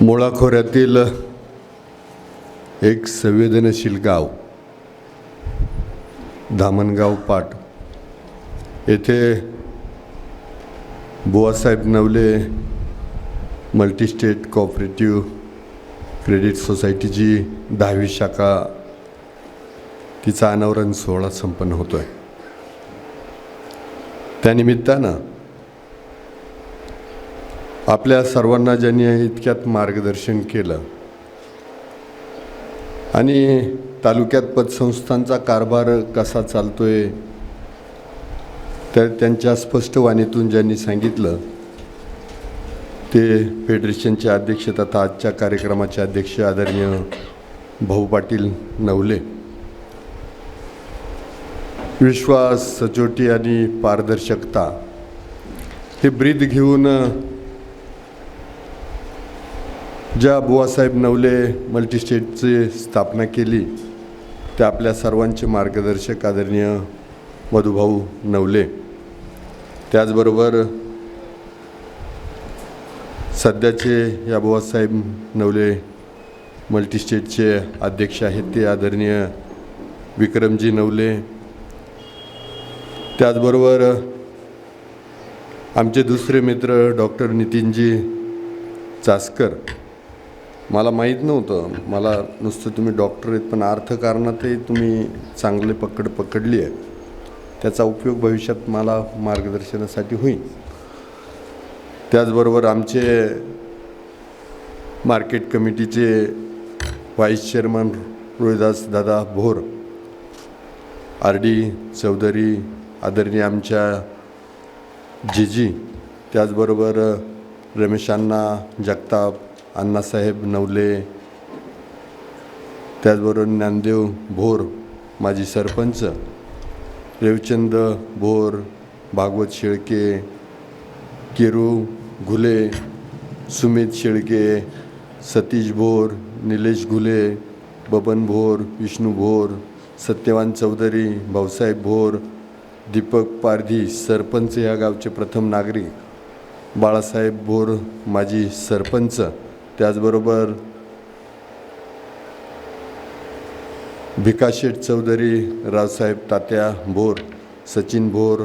मुळा खोऱ्यातील एक संवेदनशील गाव धामणगाव पाट. येथे Buvasaheb Navale multistate cooperative credit सोसायटीची दहावी शाखा तिचा अनावरण सोहळा संपन्न होतो आहे त्यानिमित्तानं आपल्या सर्वांना ज्यांनी इतक्यात मार्गदर्शन केलं आणि तालुक्यात पतसंस्थांचा कारभार कसा चालतो आहे तर त्यांच्या स्पष्ट वाणीतून ज्यांनी सांगितलं ते फेडरेशनचे अध्यक्ष तथा आजच्या कार्यक्रमाचे अध्यक्ष आदरणीय भाऊ पाटील नवले. विश्वास सचोटी आणि पारदर्शकता हे ब्रीद घेऊन ज्या बुवासाहेब नवले मल्टीस्टेटची स्थापना केली त्या आपल्या सर्वांचे मार्गदर्शक आदरणीय मधुभाऊ नवले. त्याचबरोबर सध्याचे या बुवासाहेब नवले मल्टीस्टेटचे अध्यक्ष आहेत ते आदरणीय विक्रमजी नवले. त्याचबरोबर आमचे दुसरे मित्र डॉक्टर नितीनजी चासकर मला माहीत नव्हतं. मला नुसतं तुम्ही डॉक्टर आहेत पण अर्थकारणातही तुम्ही चांगले पकड पकडली आहे त्याचा उपयोग भविष्यात मला मार्गदर्शनासाठी होईल. त्याचबरोबर आमचे मार्केट कमिटीचे व्हाईस चेअरमन रोहिदास दादा भोर आर डी चौधरी आदरणीय आमच्या जीजी त्याचबरोबर रमेशांना जगताप अण्णासाहेब नवले त्याचबरोबर ज्ञानदेव भोर माजी सरपंच रेवचंद भोर भागवत शेळके केरू घुले सुमित शेळके सतीश भोर निलेश घुले बबन भोर विष्णू भोर सत्यवान चौधरी भाऊसाहेब भोर दीपक पारधी सरपंच ह्या गावचे प्रथम नागरिक बाळासाहेब भोर माजी सरपंच त्याचबरोबर भिकाशेठ चौधरी रावसाहेब तात्या भोर सचिन भोर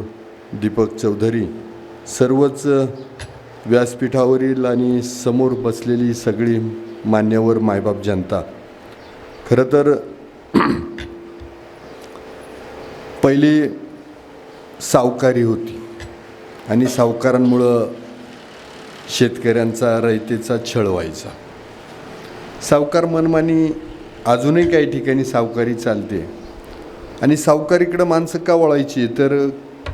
दीपक चौधरी सर्वच व्यासपीठावरील आणि समोर बसलेली सगळी मान्यवर मायबाप जनता. खरं तर पहिली सावकारी होती आणि सावकारांमुळं शेतकऱ्यांचा रयतेचा छळ व्हायचा. सावकार मनमानी अजूनही काही ठिकाणी सावकारी चालते. आणि सावकारीकडं माणसं का वळायची? तर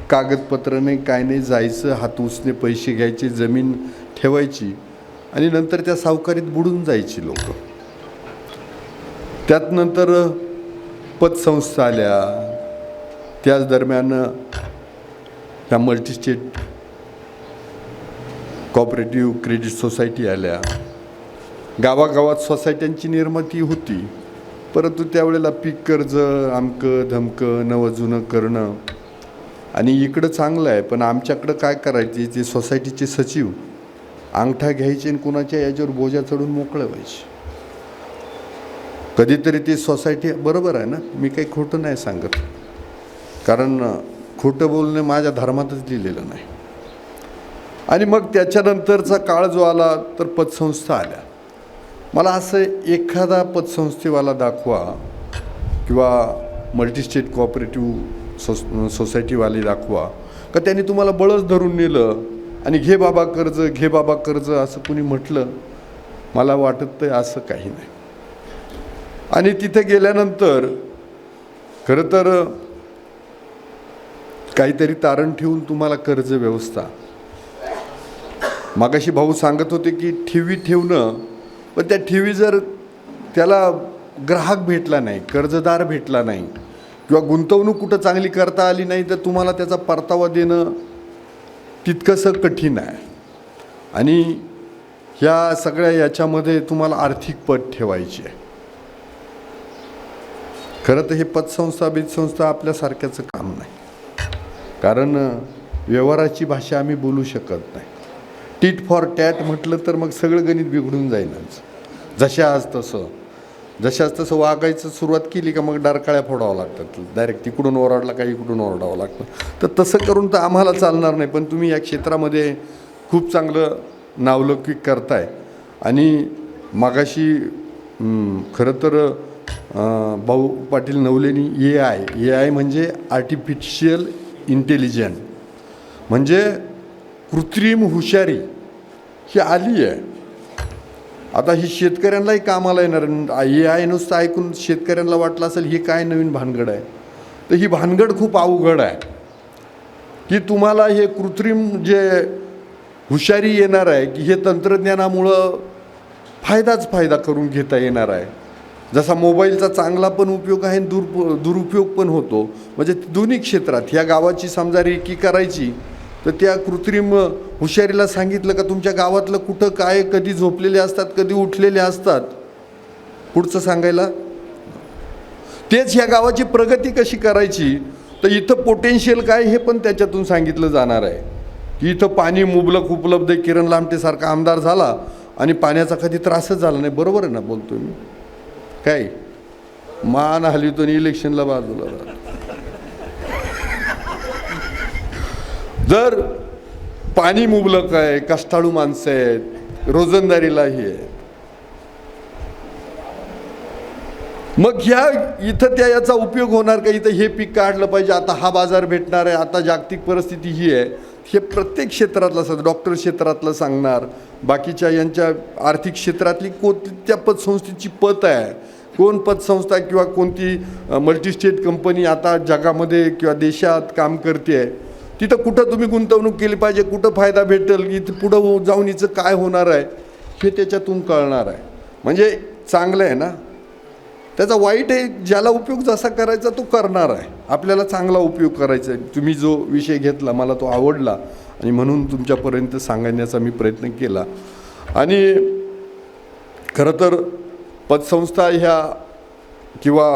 कागदपत्र नाही काय नाही जायचं हात उसने पैसे घ्यायचे जमीन ठेवायची आणि नंतर त्या सावकारीत बुडून जायची लोक. त्यात नंतर पतसंस्था आल्या. त्याच दरम्यान ह्या मल्टीस्टेट कॉपरेटिव्ह क्रेडिट सोसायटी आल्या. गावागावात सोसायट्यांची निर्मिती होती. परंतु त्यावेळेला पीक कर्ज आमकं धमकं नवं जुनं करणं आणि इकडं चांगलं आहे. पण आमच्याकडं काय करायचे? जे सोसायटीचे सचिव अंगठा घ्यायचे आणि कुणाच्या याच्यावर बोजा चढून मोकळं व्हायचे. कधीतरी ती सोसायटी बरोबर आहे ना? मी काही खोटं नाही सांगत. कारण खोटं बोलणे माझ्या धर्मातच लिहिलेलं नाही. आणि मग त्याच्यानंतरचा काळ जो आला तर पतसंस्था आल्या. मला असं एखादा पतसंस्थेवाला दाखवा किंवा मल्टीस्टेट कोऑपरेटिव्ह सोस सोसायटीवाले दाखवा का त्यांनी तुम्हाला बळच धरून नेलं आणि घे बाबा कर्ज घे बाबा कर्ज असं कुणी म्हटलं? मला वाटत तर असं काही नाही. आणि तिथे गेल्यानंतर खरं तर काहीतरी तारण ठेवून तुम्हाला कर्ज व्यवस्था मागाशी भाऊ सांगत होते की ठेवी ठेवणं पण त्या ठेवी जर त्याला ग्राहक भेटला नाही कर्जदार भेटला नाही किंवा गुंतवणूक कुठं चांगली करता आली नाही तर तुम्हाला त्याचा परतावा देणं तितकंसं कठीण आहे. आणि ह्या सगळ्या याच्यामध्ये तुम्हाला आर्थिक पत ठेवायची आहे. खरं तर हे पतसंस्था बीजसंस्था आपल्यासारख्याचं काम नाही. कारण व्यवहाराची भाषा आम्ही बोलू शकत नाही. टीट फॉर टॅट म्हटलं तर मग सगळं गणित बिघडून जाईलच जशा आज तसं. जशाच तसं वागायचं सुरुवात केली का मग डारकाळ्या फोडावं लागतात. डायरेक्ट तिकडून ओरडला का इकडून ओरडावं लागतं. तर तसं करून तर आम्हाला चालणार नाही पण तुम्ही या क्षेत्रामध्ये खूप चांगलं नावलौकिक करताय. आणि मागाशी खरं तर भाऊ पाटील नवलेनी ए आय ए आय म्हणजे आर्टिफिशियल इंटेलिजंट म्हणजे कृत्रिम हुशारी ही आली आहे. आता ही शेतकऱ्यांनाही कामाला येणार ए आय नुसतं ऐकून शेतकऱ्यांना वाटलं असेल ही काय नवीन भानगड आहे? तर ही भानगड खूप अवघड आहे. की तुम्हाला हे कृत्रिम जे हुशारी येणार आहे की हे तंत्रज्ञानामुळं फायदाच फायदा करून घेता येणार आहे. जसा मोबाईलचा चांगला पण उपयोग आहे आणि दुर दुरुपयोग पण होतो. म्हणजे दोन्ही क्षेत्रात ह्या गावाची समजा रेकी करायची तर त्या कृत्रिम हुशारीला सांगितलं का तुमच्या गावातलं कुठं काय कधी झोपलेले असतात कधी उठलेले असतात? पुढचं सांगायला? तेच ह्या गावाची प्रगती कशी करायची? तर इथं पोटेन्शियल काय हे पण त्याच्यातून सांगितलं जाणार आहे. की इथं पाणी मुबलक उपलब्ध आहे. किरण लामटेसारखा आमदार झाला आणि पाण्याचा कधी त्रासच झाला नाही. बरोबर आहे ना बोलतो मी? काय? मान हलवितो आणि इलेक्शनला बाजूला जर पाणी मुबलक आहे कष्टाळू माणसं आहेत रोजंदारीलाही आहे मग ह्या इथं त्या याचा उपयोग होणार का? इथं हे पीक काढलं पाहिजे आता हा बाजार भेटणार आहे आता जागतिक परिस्थिती ही आहे. हे प्रत्येक क्षेत्रातलं असतं डॉक्टर क्षेत्रातलं सांगणार. बाकीच्या यांच्या आर्थिक क्षेत्रातली कोणत्या पतसंस्थेची पत आहे? कोण पतसंस्था किंवा कोणती मल्टीस्टेट कंपनी आता जगामध्ये किंवा देशात काम करते आहे? तिथं कुठं तुम्ही गुंतवणूक केली पाहिजे कुठं फायदा भेटेल इथं पुढं जाऊन हिचं काय होणार आहे हे त्याच्यातून कळणार आहे. म्हणजे चांगलं आहे ना? त्याचा वाईट आहे ज्याला उपयोग जसा करायचा तो करणार आहे. आपल्याला चांगला उपयोग करायचा आहे. तुम्ही जो विषय घेतला मला तो आवडला आणि म्हणून तुमच्यापर्यंत सांगण्याचा मी प्रयत्न केला. आणि खरं तर पतसंस्था ह्या किंवा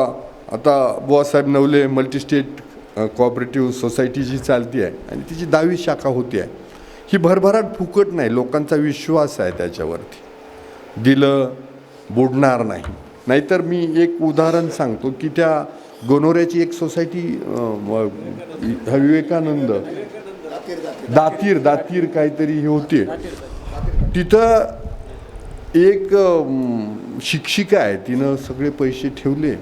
आता Buvasaheb Navale multistate cooperative society जी चालती आहे आणि तिची दहावी शाखा होती आहे. ही भरभराट फुकट नाही लोकांचा विश्वास आहे त्याच्यावरती. दिलं बुडणार नाही. नाहीतर मी एक उदाहरण सांगतो की त्या गोनोऱ्याची एक सोसायटी विवेकानंद दातीर दातीर काहीतरी हे होते. तिथं एक शिक्षिका आहे तिनं सगळे पैसे ठेवले.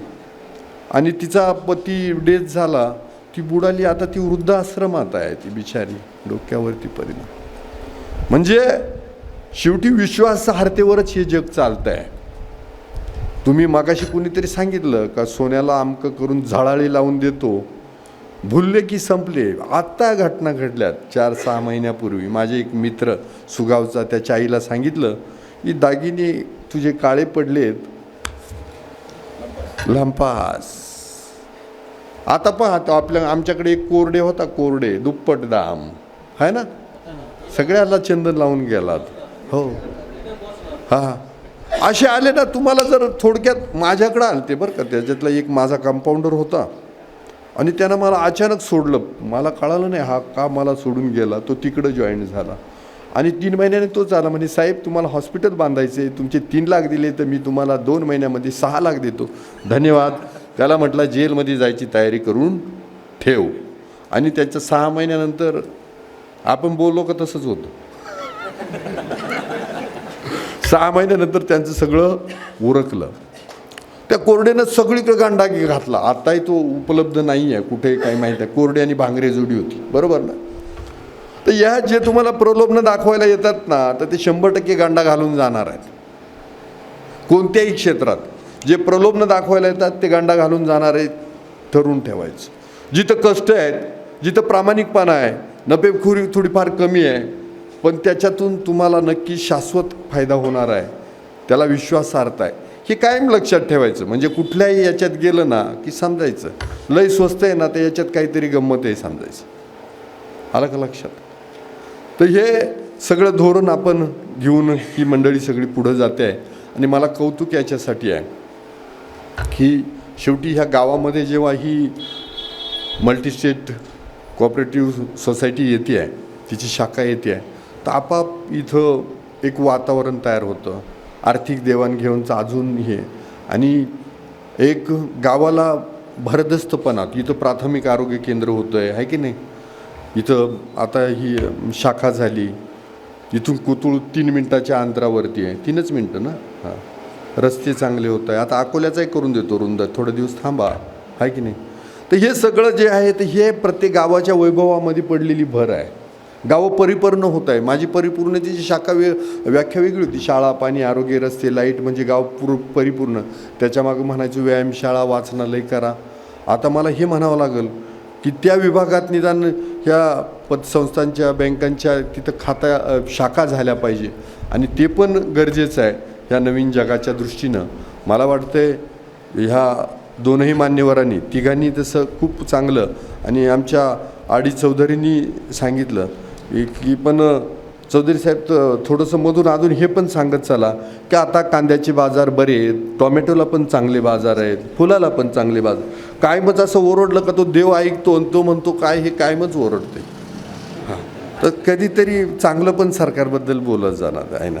आणि तिचा पती डेथ झाला. ती बुडाली आता ती वृद्धाश्रमात आहे ती बिचारी डोक्यावरती परिणाम. म्हणजे शेवटी विश्वासार्हतेवरच हे जग चालतं आहे तुम्ही मागाशी कुणीतरी सांगितलं का सोन्याला आमकं करून झाळाळी लावून देतो. भुलले की संपले. आत्ता घटना घडल्यात चार सहा महिन्यापूर्वी. माझे एक मित्र सुगावचा त्याच्या आईला सांगितलं की दागिने तुझे काळे पडलेत. लंपास. आता पहा आता आपल्या आमच्याकडे एक कोरडे होता कोरडे दुप्पट दाम. आहे ना? सगळ्याला चंदन लावून गेलात. हो. हा असे आले ना तुम्हाला जर थोडक्यात माझ्याकडं आलते बरं का त्याच्यातला एक माझा कंपाऊंडर होता. आणि त्यानं मला अचानक सोडलं. मला कळालं नाही हा का मला सोडून गेला तो तिकडं जॉईन झाला. आणि तीन महिन्याने तोच आला म्हणजे साहेब तुम्हाला हॉस्पिटल बांधायचे तुमचे तीन लाख दिले तर मी तुम्हाला दोन महिन्यामध्ये सहा लाख देतो. धन्यवाद. त्याला म्हटला जेलमध्ये जायची तयारी करून ठेव. आणि त्याच्या सहा महिन्यानंतर आपण बोललो का तसंच होतं. सहा महिन्यानंतर त्यांचं सगळं उरकलं. त्या कोरड्यानं सगळीकडे गांडा घातला. आताही तो उपलब्ध नाही आहे कुठे काही माहीत आहे कोरडे आणि भांगरे जोडी होती. बरोबर ना? तर या जे तुम्हाला प्रलोभनं दाखवायला येतात ना तर ते शंभर टक्के गांडा घालून जाणार आहेत. कोणत्याही क्षेत्रात. जे प्रलोभनं दाखवायला येतात ते गांडा घालून जाणारे ठरून ठरवून ठेवायचं. जिथं कष्ट आहेत जिथं प्रामाणिकपणा आहे नफेखोरी थोडीफार कमी आहे पण त्याच्यातून तुम्हाला नक्की शाश्वत फायदा होणार आहे. त्याला विश्वासार्थ आहे. हे कायम लक्षात ठेवायचं. म्हणजे कुठल्याही याच्यात गेलं ना की समजायचं. लय स्वस्त आहे ना तर याच्यात काहीतरी गंमत आहे समजायचं. आलं का लक्षात? तर हे सगळं धोरण आपण घेऊन ही मंडळी सगळी पुढं जाते आहे. आणि मला कौतुक याच्यासाठी आहे. ही शेवटी ह्या गावामध्ये जेव्हा ही मल्टीस्टेट कोऑपरेटिव्ह सोसायटी येते आहे तिची शाखा येते आहे तर आपाप इथं एक वातावरण तयार होतं. आर्थिक देवाणघेवाणचं अजून हे. आणि एक गावाला भरदस्तपणा इथं प्राथमिक आरोग्य केंद्र होतं आहे आहे की नाही? इथं आता ही शाखा झाली. इथून कुतुळ तीन मिनटाच्या अंतरावरती आहे. तीनच मिनटं ना? हां. रस्ते चांगले होत आहे आता अकोल्याचाही करून देतो रुंद. थोडे दिवस थांबा. आहे की नाही? तर हे सगळं जे आहे तर हे प्रत्येक गावाच्या वैभवामध्ये पडलेली भर आहे. गावं परिपूर्ण होत आहे. माझी परिपूर्णतेची शाखा वे व्याख्या वेगळी होती. शाळा पाणी आरोग्य रस्ते लाइट म्हणजे गाव पूर परिपूर्ण. त्याच्यामागं म्हणायचं व्यायामशाळा वाचनालय करा. आता मला हे म्हणावं लागेल की त्या विभागात निदान ह्या पतसंस्थांच्या बँकांच्या तिथं खाता शाखा झाल्या पाहिजे. आणि ते पण गरजेचं आहे. ह्या नवीन जगाच्या दृष्टीनं मला वाटतंय ह्या दोनही मान्यवरांनी तिघांनी तसं खूप चांगलं आणि आमच्या आडी चौधरींनी सांगितलं की पण चौधरी साहेब थोडंसं मधून अजून हे पण सांगत चला की आता कांद्याचे बाजार बरे आहेत टॉमॅटोला पण चांगले बाजार आहेत फुलाला पण चांगले बाजार कायमच असं ओरडलं का तो देव ऐकतो आणि तो म्हणतो काय हे कायमच ओरडते हां. तर कधीतरी चांगलं पण सरकारबद्दल बोलत जाणार आहे ना.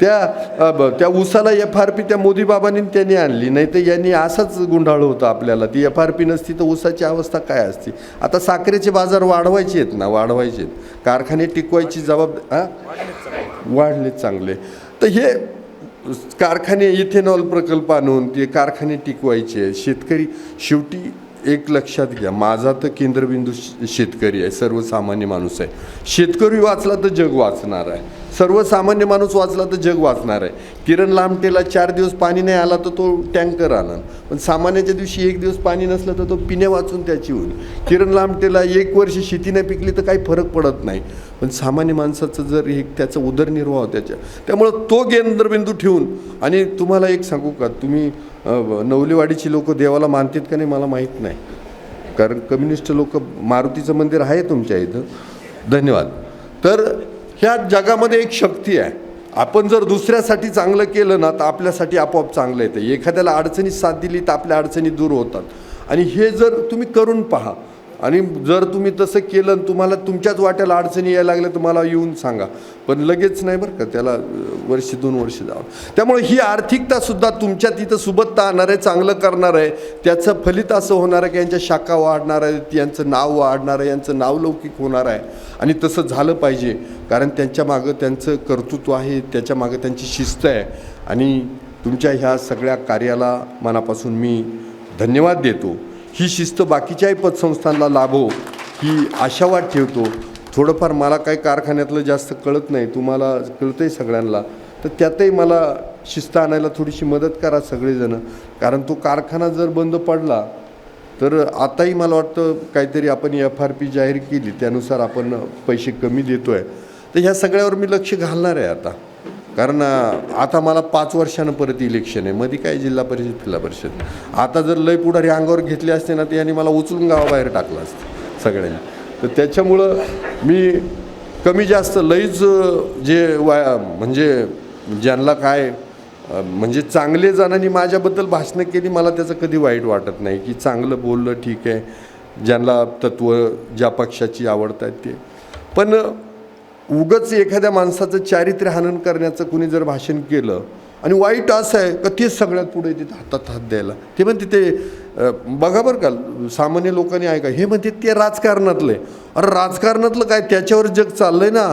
त्या ब- त्या उसाला एफ आर पी त्या मोदी बाबांनी त्यांनी आणली. नाही तर यांनी असंच गुंडाळलं होतं आपल्याला. ती एफ आर पी नसती तर उसाची अवस्था काय असती? आता साखरेचे बाजार वाढवायचे आहेत ना वाढवायचे आहेत. कारखाने टिकवायची जबाबदार वाढले चांगले. तर हे कारखाने इथेनॉल प्रकल्प आणून ते कारखाने टिकवायचे शेतकरी शेवटी एक लक्षात घ्या. माझा तर केंद्रबिंदू शेतकरी आहे सर्वसामान्य माणूस आहे. शेतकरी वाचला तर जग वाचणार आहे. सर्वसामान्य माणूस वाचला तर जग वाचणार आहे. किरण लामटेला चार दिवस पाणी नाही आला तर तो टँकर आणन. पण सामान्याच्या दिवशी एक दिवस पाणी नसलं तर तो पिणे वाचून त्याची होईल. किरण लामटेला एक वर्ष शेती नाही पिकली तर काही फरक पडत नाही. पण सामान्य माणसाचं जर हे त्याचा उदरनिर्वाह त्याच्या त्यामुळं तो केंद्रबिंदू ठेवून आणि तुम्हाला एक सांगू का तुम्ही नवलीवाडीची नवलेवाडीची लोक देवाला मानतात का नाही मला माहीत नाही. कारण कम्युनिस्ट लोक मारुतीचं मंदिर आहे तुमच्या इथं. धन्यवाद. तर ह्या जगामध्ये एक शक्ती आहे. आपण जर दुसऱ्यासाठी चांगलं केलं ना तर आपल्यासाठी आपोआप चांगलं येतं. एखाद्याला अडचणीत साथ दिली तर आपल्या अडचणी दूर होतात. आणि हे जर तुम्ही करून पहा आणि जर तुम्ही तसं केलं आणि तुम्हाला तुमच्याच वाट्याला अडचणी यायला लागल्या तर मला येऊन सांगा. पण लगेच नाही बरं का त्याला वर्ष दोन वर्ष जावं. त्यामुळे ही आर्थिकतासुद्धा तुमच्या तिथं सुबत्ता आणणार आहे चांगलं करणार आहे त्याचं फलित असं होणार आहे की यांच्या शाखा वाढणार आहेत यांचं नाव वाढणार आहे यांचं नावलौकिक होणार आहे. आणि तसं झालं पाहिजे कारण त्यांच्या मागं त्यांचं कर्तृत्व आहे त्याच्या मागं त्यांची शिस्त आहे. आणि तुमच्या ह्या सगळ्या कार्याला मनापासून मी धन्यवाद देतो. ही शिस्त बाकीच्याही पतसंस्थांना लाभो ही आशावाद ठेवतो थोडंफार मला काही कारखान्यातलं जास्त कळत नाही तुम्हाला आहे सगळ्यांना. तर त्यातही मला शिस्त आणायला थोडीशी मदत करा सगळेजणं. कारण तो कारखाना जर बंद पडला तर आताही मला वाटतं काहीतरी आपण एफ आर पी जाहीर केली त्यानुसार आपण पैसे कमी देतो आहे तर ह्या सगळ्यावर मी लक्ष घालणार आहे आता. कारण आता मला पाच वर्षानं परत इलेक्शन आहे. मध्ये काय जिल्हा परिषद जिल्हा परिषद. आता जर लय पुढारी अंगावर घेतली असते ना ते यांनी मला उचलून गावाबाहेर टाकलं असतं सगळ्यांनी. तर त्याच्यामुळं मी कमी जास्त लईच जे वाया म्हणजे ज्यांना काय म्हणजे चांगले जणांनी माझ्याबद्दल भाषणं केली मला त्याचं कधी वाईट वाटत नाही की चांगलं बोललं ठीक आहे. ज्यांना तत्त्व ज्या पक्षाची आवडत आहेत ते. पण उगच एखाद्या माणसाचं चारित्र्य हनन करण्याचं कुणी जर भाषण केलं आणि वाईट असं आहे का तेच सगळ्यात पुढे तिथे हातात हात द्यायला. ते म्हणते ते बघा बरं का सामान्य लोकांनी ऐका हे म्हणते ते राजकारणातलं. आहे अरे राजकारणातलं काय त्याच्यावर जग चाललं आहे ना?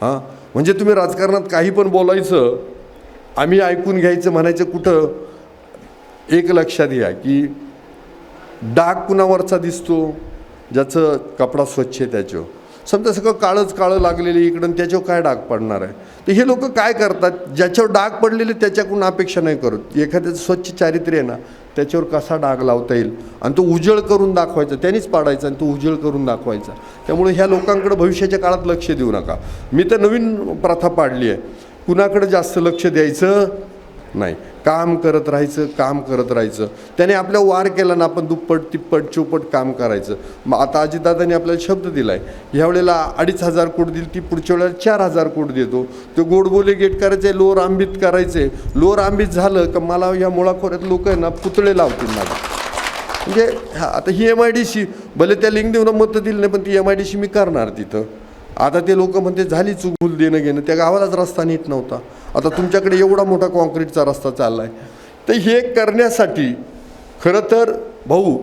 हां? म्हणजे तुम्ही राजकारणात काही पण बोलायचं आम्ही ऐकून घ्यायचं म्हणायचं कुठं? एक लक्षात घ्या की डाग कुणावरचा दिसतो? ज्याचं कपडा स्वच्छ आहे त्याच्यावर. समजा सगळं काळंच काळं लागलेलं इकडं त्याच्यावर काय डाग पडणार आहे? तर हे लोक काय करतात? ज्याच्यावर डाग पडलेले त्याच्याकडून अपेक्षा नाही करत एखाद्याचं स्वच्छ चारित्र्य आहे ना त्याच्यावर कसा डाग लावता येईल? आणि तो उजळ करून दाखवायचा त्यांनीच पाडायचा आणि तो उजळ करून दाखवायचा. त्यामुळे ह्या लोकांकडे भविष्याच्या काळात लक्ष देऊ नका. मी तर नवीन प्रथा पाडली आहे. कुणाकडे जास्त लक्ष द्यायचं? नाही. काम करत राहायचं काम करत राहायचं. त्याने आपल्या वार केला ना आपण दुप्पट तिप्पट चौपट काम करायचं. मग आता अजितदादांनी आपल्याला शब्द दिला आहे ह्यावेळेला अडीच हजार कोट दिली ती पुढच्या वेळेला चार हजार कोट देतो. ते गोडबोले गेट करायचे लोअर आंबीत करायचे. लोअर आंबीत झालं का मला ह्या मुळाखोऱ्यात लोक आहे ना पुतळे लावतील माझे म्हणजे आता ही एम आय डी सी भले त्या लिंक देऊन मतं दिली नाही पण ती एम आय डी सी मी करणार तिथं. आता ते लोक म्हणते झाली चूक भूल देणं घेणं त्या गावालाच रस्ता नीट नव्हता. आता तुमच्याकडे एवढा मोठा कॉन्क्रीटचा रस्ता चालला आहे तर हे करण्यासाठी खरं तर भाऊ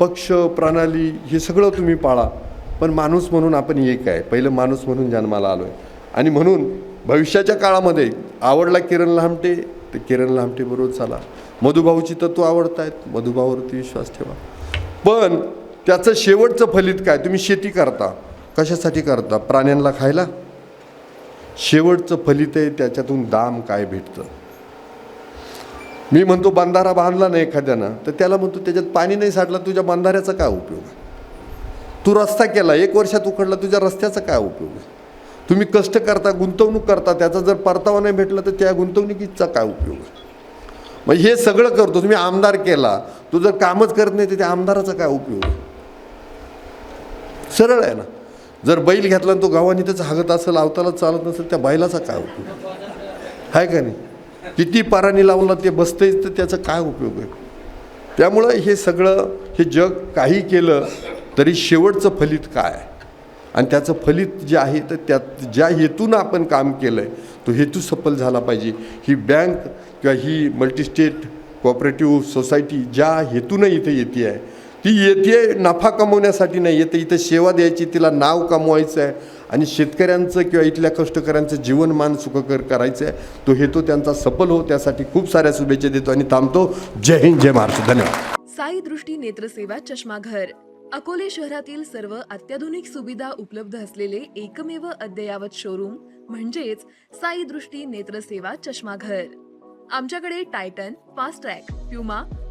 पक्ष प्रणाली हे सगळं तुम्ही पाळा. पण माणूस म्हणून आपण एक आहे. पहिलं माणूस म्हणून जन्माला आलो आहे आणि म्हणून भविष्याच्या काळामध्ये आवडला किरण लामटे तर किरण लामटे बरोबर चाला. मधुभाऊची तत्व आवडत आहेत मधुभाऊवरती विश्वास ठेवा. पण त्याचं शेवटचं फलित काय? तुम्ही शेती करता. कशासाठी करता? प्राण्यांना खायला? शेवटचं फलित आहे त्याच्यातून दाम काय भेटतं? मी म्हणतो बंधारा बांधला नाही एखाद्यानं तर त्याला म्हणतो त्याच्यात पाणी नाही साठलं तुझ्या बंधाऱ्याचा काय उपयोग आहे? तू रस्ता केला एक वर्षात उखडला तुझ्या रस्त्याचा काय उपयोग आहे? तुम्ही कष्ट करता गुंतवणूक करता त्याचा जर परतावा नाही भेटला तर त्या गुंतवणुकीचा काय उपयोग आहे? मग हे सगळं करतो तुम्ही आमदार केला तू जर कामच करत नाही तर त्या आमदाराचा काय उपयोग आहे? सरळ आहे ना? जर बैल घेतला आणि तो गावाने त्याचं हागत असेल अवताला चालत नसेल त्या बैलाचा काय उपयोग? आहे का नाही? किती पाराने लावला ते बसतेच तर त्याचा काय उपयोग आहे? त्यामुळं हे सगळं हे जग काही केलं तरी शेवटचं फलित काय? आहे आणि त्याचं फलित जे आहे तर त्यात ज्या हेतूनं आपण काम केलं आहे तो हेतू सफल झाला पाहिजे. ही बँक किंवा ही मल्टीस्टेट कोऑपरेटिव्ह सोसायटी ज्या हेतूनं इथे येते आहे ती येते नफा कमवण्यासाठी नाही येते इथं सेवा द्यायची तिला नाव कमवायचं आहे आणि शेतकऱ्यांचं किंवा इथल्या कष्टकऱ्यांचं जीवनमान सुखकर करायचं आहे तो हेतू त्यांचा सफल हो त्यासाठी खूप साऱ्या शुभेच्छा देतो आणि थांबतो. जय हिंद जय महाराष्ट्र. धन्यवाद. साई दृष्टी नेत्रसेवा चष्माघर. अकोले शहरातील सर्व अत्याधुनिक सुविधा उपलब्ध असलेले एकमेव अद्ययावत शोरूम म्हणजेच साई दृष्टी नेत्रसेवा चष्माघर. आमच्याकडे Titan Fastrack Puma